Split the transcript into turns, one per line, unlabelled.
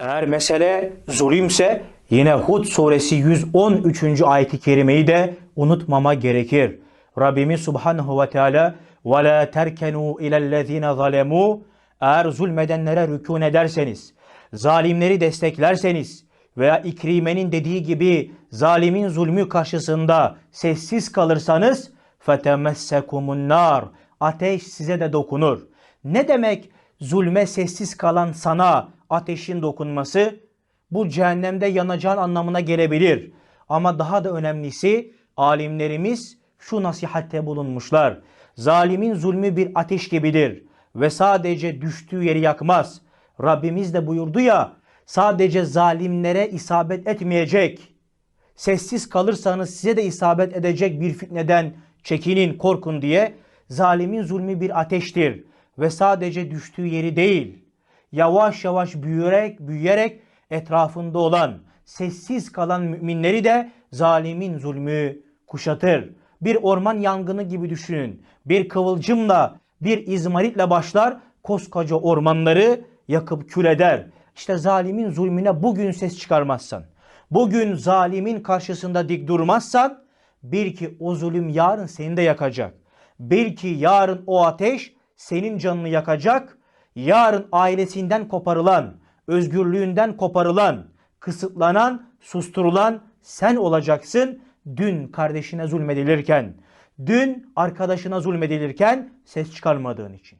Eğer mesele zulümse yine Hud suresi 113. ayeti kerimeyi de unutmama gerekir. Rabbimiz Subhanahu ve Teala ve la terkenu ilellezine zalemu eğer zulmedenlere rükun ederseniz, zalimleri desteklerseniz veya ikrimenin dediği gibi zalimin zulmü karşısında sessiz kalırsanız fetemessekumun nar ateş size de dokunur. Ne demek zulme sessiz kalan sana ateşin dokunması? Bu cehennemde yanacağın anlamına gelebilir. Ama daha da önemlisi alimlerimiz şu nasihatte bulunmuşlar. Zalimin zulmü bir ateş gibidir ve sadece düştüğü yeri yakmaz. Rabbimiz de buyurdu ya sadece zalimlere isabet etmeyecek. Sessiz kalırsanız size de isabet edecek bir fitneden çekinin, korkun diye zalimin zulmü bir ateştir ve sadece düştüğü yeri değil. Yavaş yavaş büyüyerek, büyüyerek etrafında olan, sessiz kalan müminleri de zalimin zulmü kuşatır. Bir orman yangını gibi düşünün. Bir kıvılcımla, bir izmaritle başlar, koskoca ormanları yakıp kül eder. İşte zalimin zulmüne bugün ses çıkarmazsan, bugün zalimin karşısında dik durmazsan, bil ki o zulüm yarın seni de yakacak. Bil ki yarın o ateş senin canını yakacak. Yarın ailesinden koparılan, özgürlüğünden koparılan, kısıtlanan, susturulan sen olacaksın. Dün kardeşine zulmedilirken, dün arkadaşına zulmedilirken ses çıkarmadığın için.